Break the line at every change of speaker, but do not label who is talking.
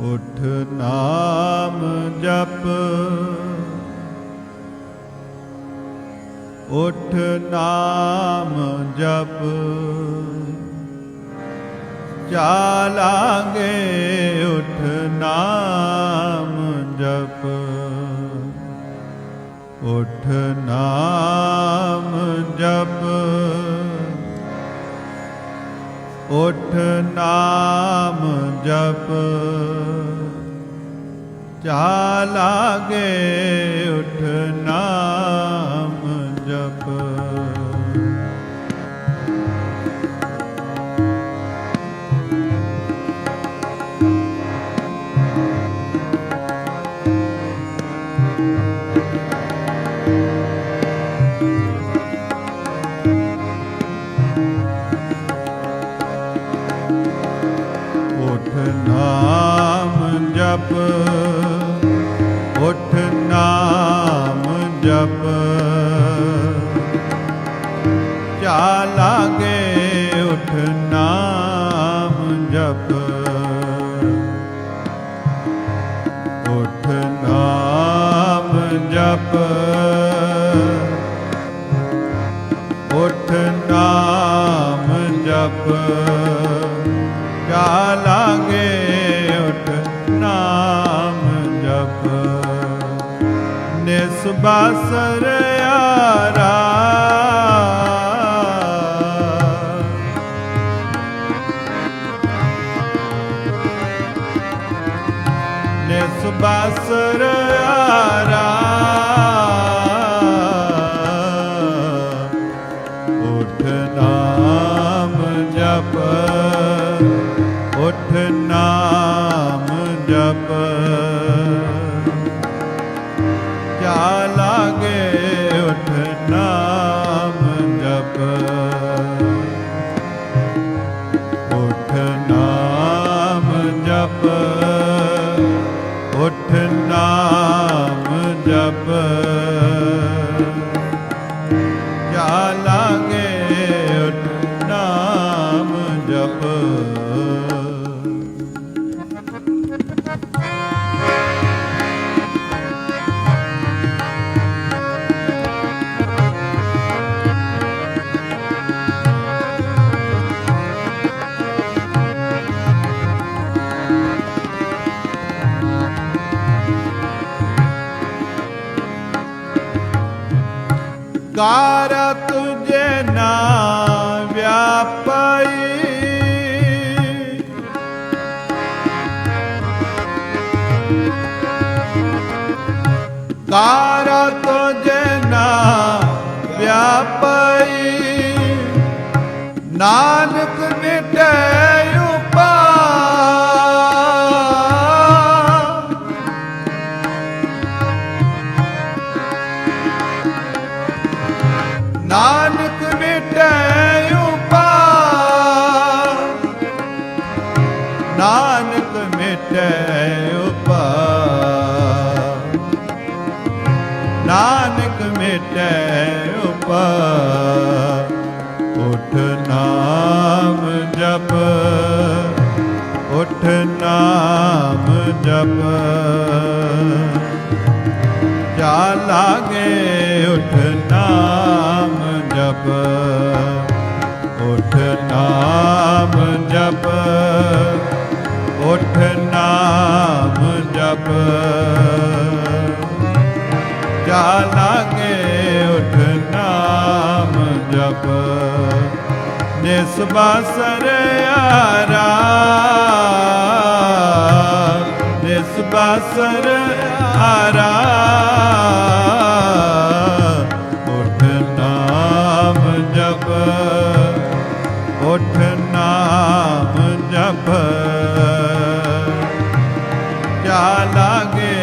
ਉਠ ਨਾਮ ਜਪ। ਉਠ ਨਾਮ ਜਪ। ਚਾਲਾਂਗੇ ਉਠ ਨਾਮ ਜਪ। ਉਠ ਨਾਮ ਉਠ ਨਾਮ ਜਪ ਚਾਲਾਂਗੇ ਉਠ ਨਾਮ ਜਪ। ਚਾਲਾਂਗੇ ਉਠ ਨਾਮ ਜਪ। ਉਠ ਨਾਮ ਜਪ। ਉਠ ਨਾਮ ਜਪ। ਨਿਸਬਾਸਰ ਯਾਰਾ ਨਿਸਬਾਸਰ ਆਰਾ। ਉਠ ਨਾਮ ਜਪ। ਜਪ ਉਠ ਨਾਮ ਜਪ। ਚਾਲਾਂਗੇ ਉਠ ਕਾਰ ਤੁਝੇ ਨਾ ਵਿਆਪਈ। ਕਾਰ ਤੁਝੇ ਨਾ ਵਿਆਪਈ। ਨਾਨਕ ਨਾਨਕ ਮਿਟੈ ਉਪਾਰ। ਨਾਨਕ ਮਿਟੈ ਉਪਾਰ। ਨਾਨਕ ਮਿਟੈ ਉਪਾਰ। ਉਠ ਨਾਮ ਜਪ। ਉਠ ਨਾਮ ਜਪ। ਚਾਲਾਂਗੇ ਉਠ ਨਾਮ ਜਪ ਉਠ ਨਾਮ ਜਪ ਉਠ ਨਾਮ ਜਪ। ਚਾਲਾਂਗੇ ਉਠ ਨਾਮ ਜਪ ਨਿਸਬਾਸਰ ਯਾਰਾ ਨਿਸਬਾਸਰ ਪਿਆ ਲਾਗੇ।